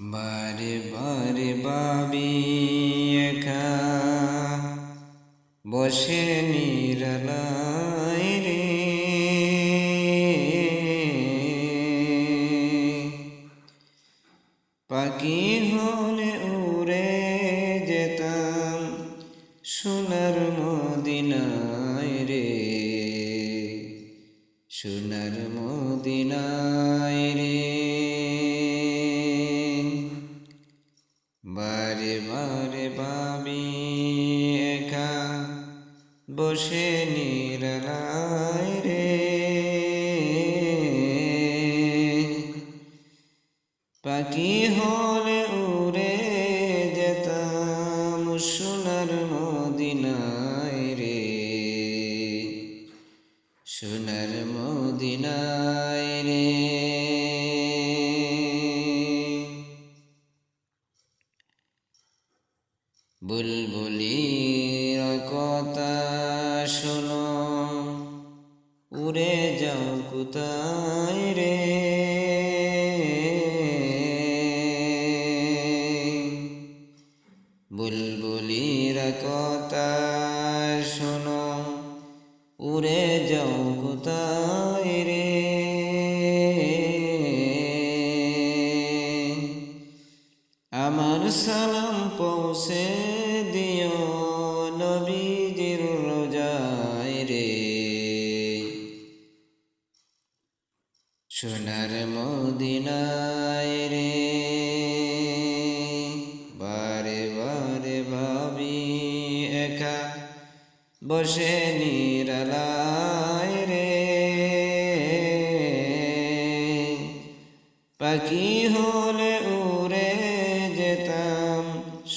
বারে বারে বাবি বসে নিরলায় রে। পাখি হলে উড়ে যেতাম সোনার মদিনায় রে। সোনার মদিনায় বারে বারে বাবি একা বসে নিরলায় রে। পাখি হলে উড়ে যেতাম সোনার মদিনায় রে। সোনার মদিনায় রে। বুলবুলির কথা শোনো। উড়ে যাও কোথায় রে? বুলবুলির কথা শোনো। উড়ে যাও কোথায় রে? সালাম পৌঁছে দিও নবীজির রোজায় রে। সোনার মদিনায় রে। বারে বারে ভাবি একা বসে নিরালায় রে। পাখি হলে